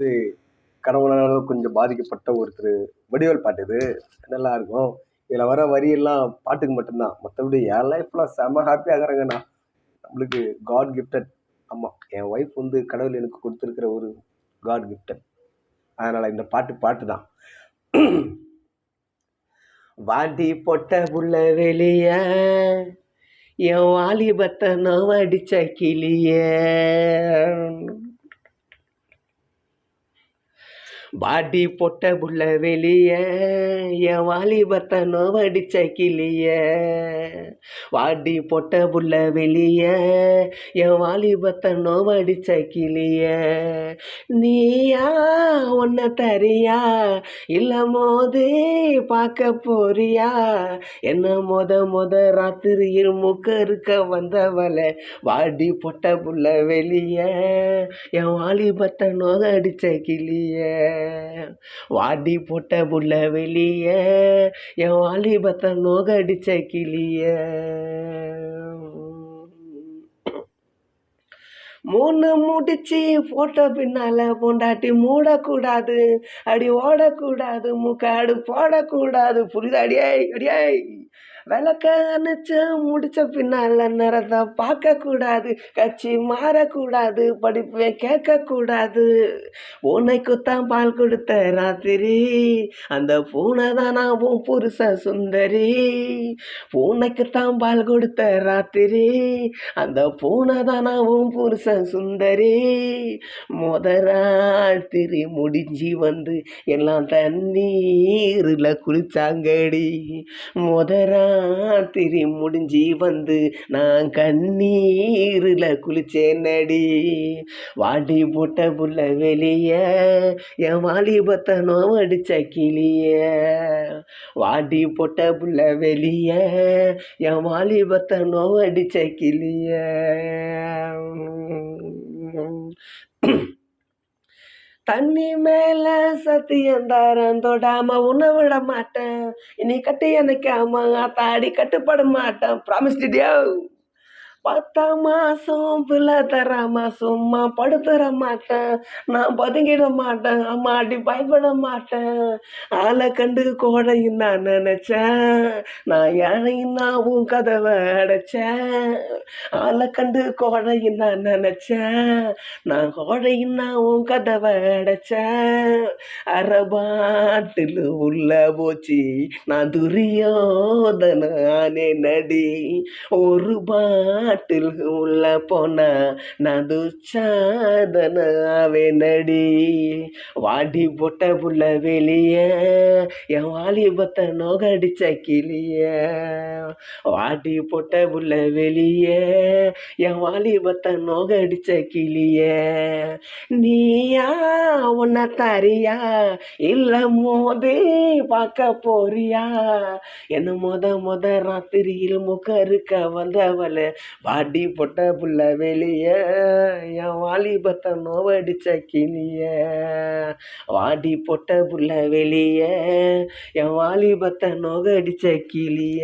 இது கடவுளால் கொஞ்சம் பாதிக்கப்பட்ட ஒருத்தர். வடிவேல் பாட்டு இது. நல்லா இருக்கும் இதில் வர வரியெல்லாம் பாட்டுக்கு மட்டும்தான். மற்றபடி என் லைஃப்லாம் செம ஹாப்பியாக இருக்கிறேங்கண்ணா நம்மளுக்கு காட் கிஃப்டட் ஆமாம் என் ஒய்ஃப் வந்து கடவுள் எனக்கு கொடுத்துருக்குற ஒரு காட் கிஃப்டட் அதனால் இந்த பாட்டு பாட்டு தான் வாடி பொட்ட புள்ள வெளிய என் வாலிபத்தை நான் அடிச்ச கிளியே. பாடி பொட்ட புள்ள வெளிய என் வாலிபத்தை நோவடிச்ச கிளிய. வாடி பொட்ட புள்ள வெளிய என் வாலிபத்தை நோவடிச்ச கிளிய. நீயா ஒன்ன தரியா இல்லை மோதே பார்க்க போறியா? என்ன மொத மொத ராத்திரியில் முக்க இருக்க வந்தவளை? வாடி பொட்ட புள்ள வெளிய என் வாலிபத்தை நோக அடிச்ச கிளிய. வாடி போட்ட புள்ள வெளிய என் வாலிபத்தை நோக அடிச்ச கிளிய. மூணு முடிச்சு போட்ட பின்னால பொண்டாட்டி மூடக்கூடாது அடி ஓடக்கூடாது முக்காடு போடக்கூடாது. புரிதா அடியாய் அடியாய். விளக்க அணைச்சு முடிச்ச பின்னால் நிறத்தை பார்க்கக்கூடாது. கட்சி மாறக்கூடாது. படிப்பை கேட்கக்கூடாது. பூனைக்குத்தான் பால் கொடுத்த ராத்திரி. அந்த பூனை தான் நான் உன் புருஷ சுந்தரி. பூனைக்குத்தான் பால் கொடுத்த ராத்திரி. அந்த பூனை தான் நான் உன் புருஷ சுந்தரி. முதராத்திரி முடிஞ்சு வந்து எல்லாம் தண்ணீரில் குளிச்சாங்கடி. முதரா ராத்திரி முடிஞ்சி வந்து நான் கண்ணீரில் குளிச்சேன் நடி வாடி போட்ட புள்ள வெளிய என் வாலிபத்தை நோவடிச்ச கிளிய. வாடி போட்ட புள்ள வெளிய என் வாலிபத்தை நோவடிச்ச கிளிய. தண்ணி மேல சத்தியம் தாரம் தொடாம உன்னை விட மாட்டேன். இனி கட்டி எனக்காம தாடி கட்டுப்பட மாட்டேன். ப்ராமிஸ்டிடியோ பத்தா மாதம் பிள்ளை தராமா சும்மா படுத்துற மாட்டேன். நான் பதுங்கிட மாட்டேன் அம்மாடி பயப்பட மாட்டேன். ஆளை கண்டு கோடையும் நான் நினச்சேன். நான் யானையின்னாவும் நான் உன் கதவை அடைச்சேன். ஆளை கண்டு கோடையும் நான் நினச்சேன். நான் கோடையும் நான் உன் கதவை அடைச்சேன். அரபாட்டில் உள்ள போச்சு நான் துரியோதனானே நடி. ஒரு பா காட்டில் உள்ள போன நது சாதனாவே நடி. வாடி போட்ட புள்ள வெளிய என் வாலிபத்தை நோகடிச்ச கிளிய. வாடி போட்ட புள்ள வெளிய என் வாலிபத்தை நோகடிச்ச கிளிய. நீயா உன்ன தரியா இல்ல மோதே பார்க்க போறியா? என்ன மொத மொத ராத்திரியில் முக இருக்க வந்தவள் வாடி பொட்ட புள்ள வெளிய என் வாலிபத்தை நோவடிச்ச கிளிய வாடி பொட்ட புள்ள வெளிய என் வாலிபத்தை நோகடிச்ச கிளிய.